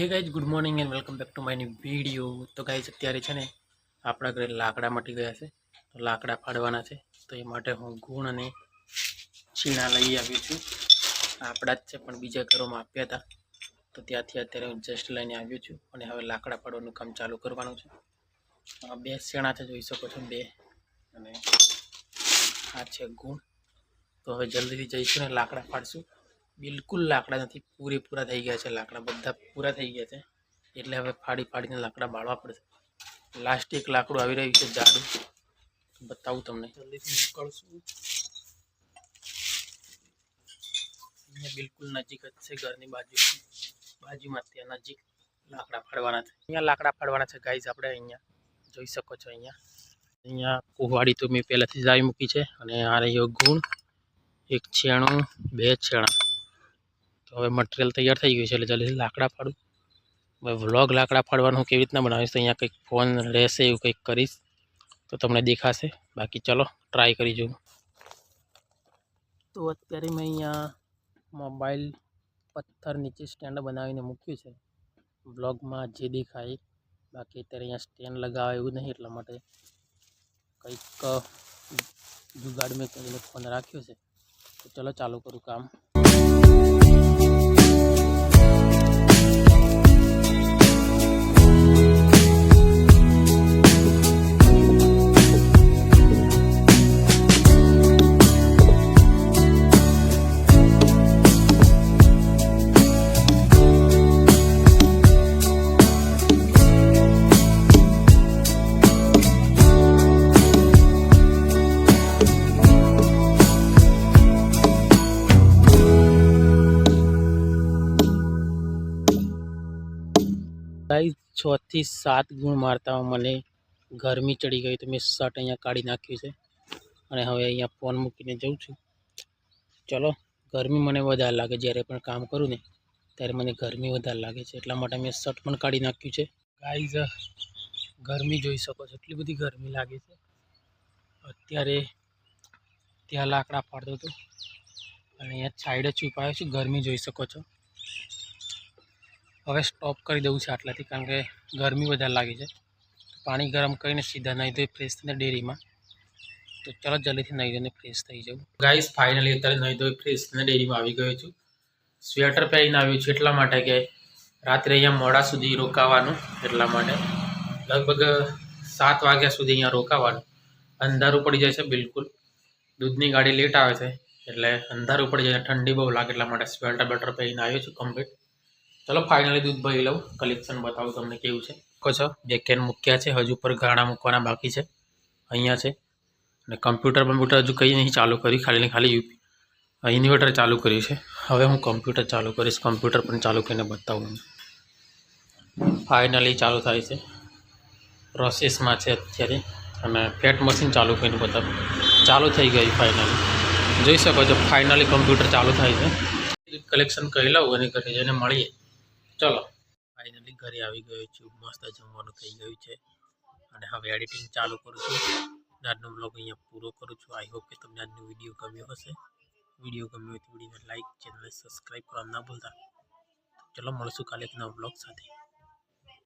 Hey guys good morning and welcome back to my video તો guys અત્યારે છે ને આપણા ઘરે લાકડા મટી ગયા છે. તો લાકડા ફાડવાના છે. તો એ માટે હું ગુણ અને છીણા લઈ આવ્યો છું. આપણા જ છે, પણ બીજા ઘરોમાં આપ્યા હતા. તો ત્યાંથી અત્યારે હું જસ્ટ લઈને આવ્યો છું અને હવે લાકડા ફાડવાનું કામ ચાલુ કરવાનું છે. આ બે શેણા છે, જોઈ શકો છો બે. અને આ છે ગુણ. તો હવે જલ્દીથી જઈશું ને લાકડા ફાડશું બિલકુલ લાકડા નથી, પૂરેપૂરા થઈ ગયા છે, લાકડા બધા પૂરા થઈ ગયા છે. એટલે હવે ફાડી ફાડીને લાકડા બાળવા પડશે. લાસ્ટ એક લાકડું આવી રહ્યું છે, જાડું. બતાવું તમને. જલ્દીથી નીકળશું. અહીંયા બિલકુલ નજીક જ છે ઘરની બાજુ. બાજુમાં ત્યાં નજીક લાકડા ફાડવાના છે. અહીંયા લાકડા ફાડવાના છે ગાઈઝ આપણે અહીંયા. જોઈ શકો છો અહીંયા. અહીંયા કુવાડી તો મેં પહેલાંથી જ આવી મૂકી છે. અને આ રહ્યો ગુણ. એક છેણું, બે છેણા. તો હવે મટીરિયલ તૈયાર થઈ ગયું છે એટલે જલ્દી લાકડા ફાડું. હવે વ્લોગ લાકડા ફાડવાનું હું કેવી રીતના બનાવીશ? તો અહીંયા કંઈક ફોન રહેશે એવું કંઈક કરીશ. તો તમને દેખાશે. બાકી ચલો ટ્રાય કરી જોઉં. તો અત્યારે મેં અહીંયા મોબાઈલ પથ્થર નીચે સ્ટેન્ડ બનાવીને મૂક્યું છે. બ્લોગમાં જે દેખાય. બાકી અત્યારે અહીંયા સ્ટેન્ડ લગાવે એવું નહીં એટલા માટે. કંઈક જુગાડ મેં કરીને ફોન રાખ્યો છે. તો ચલો, ચાલુ કરું કામ. ગાઈસ છ થી સાત ગુણ મારતા મને. ગરમી ચડી ગઈ તો મેં શર્ટ અહીંયા કાઢી નાખ્યું છે. અને હવે અહીંયા ફોન મૂકીને જઉં છું. ચલો, ગરમી મને વધારે લાગે જ્યારે પણ કામ કરું ને, ત્યારે મને ગરમી વધારે લાગે છે. એટલા માટે મેં શર્ટ પણ કાઢી નાખ્યું છે. ગાઈઝ ગરમી જોઈ શકો છો. એટલી બધી ગરમી લાગે છે. અત્યારે ત્યાં લાકડા ફાડતો હતો. અને અહીંયા સાઈડે છુપાયો છું. ગરમી જોઈ શકો છો. હવે સ્ટોપ કરી દઉં છે આટલાથી, કારણ કે ગરમી વધારે લાગી છે. પાણી ગરમ કરીને સીધા નહીં ધોઈ ફ્રેશ થઈને ડેરીમાં. તો ચલો જલ્દીથી નહીં ધોઈને ફ્રેશ થઈ જવું ગાઈસ ફાઇનલી અત્યારે નહીં ધોઈ ફ્રેશ થઈને ડેરીમાં આવી ગયો છું. સ્વેટર પહેરીને આવ્યું છું એટલા માટે કે રાત્રે અહીંયા મોડા સુધી રોકાવાનું, એટલા માટે. લગભગ સાત વાગ્યા સુધી અહીંયા રોકાવાનું. અંધારું પડી જાય છે બિલકુલ. દૂધની ગાડી લેટ આવે છે, એટલે અંધારું પડી જાય, ઠંડી બહુ લાગે એટલા માટે સ્વેટર બેટર પહેરીને આવ્યો છું કમ્પ્લીટ ચલો ફાઇનલી દૂધ ભરી લઉં. કલેક્શન બતાવું તમને કેવું છે. કહો છો? જે કેન મૂક્યા છે, હજુ પર ઘાણા મૂકવાના બાકી છે. અહીંયા છે. અને કમ્પ્યુટર કમ્પ્યુટર હજુ કંઈ નહીં, ચાલુ કર્યું, ખાલી ખાલી યુપી. ઇન્વર્ટર ચાલુ કર્યું છે. હવે હું કમ્પ્યુટર ચાલુ કરીશ. કમ્પ્યુટર પણ ચાલુ કરીને બતાવું ફાઇનલી ચાલુ થાય છે. પ્રોસેસમાં છે અત્યારે. અને ફેટ મશીન ચાલુ કરીને બતાવું. ચાલુ થઈ ગઈ ફાઇનલી જોઈ શકો છો ફાઇનલી કમ્પ્યુટર ચાલુ થાય છે. કલેક્શન કરી લઉં અને ઘરે જઈને મળીએ. ચલો. ફાઇનલી ઘરે આવી ગયો છું. મસ્ત જમવાનું થઈ ગયું છે. અને હવે એડિટિંગ ચાલુ કરું છું. આજનો બ્લોગ અહીંયા પૂરો કરું છું. આઈ હોપ કે તમને આજનો વીડિયો ગમ્યો હશે. વીડિયો ગમ્યો હોય તો વિડીયોને લાઇક ચેનલને સબસ્ક્રાઈબ કરવા ના ભૂલતા. ચલો, મળશું કાલે એક નવા બ્લોગ સાથે.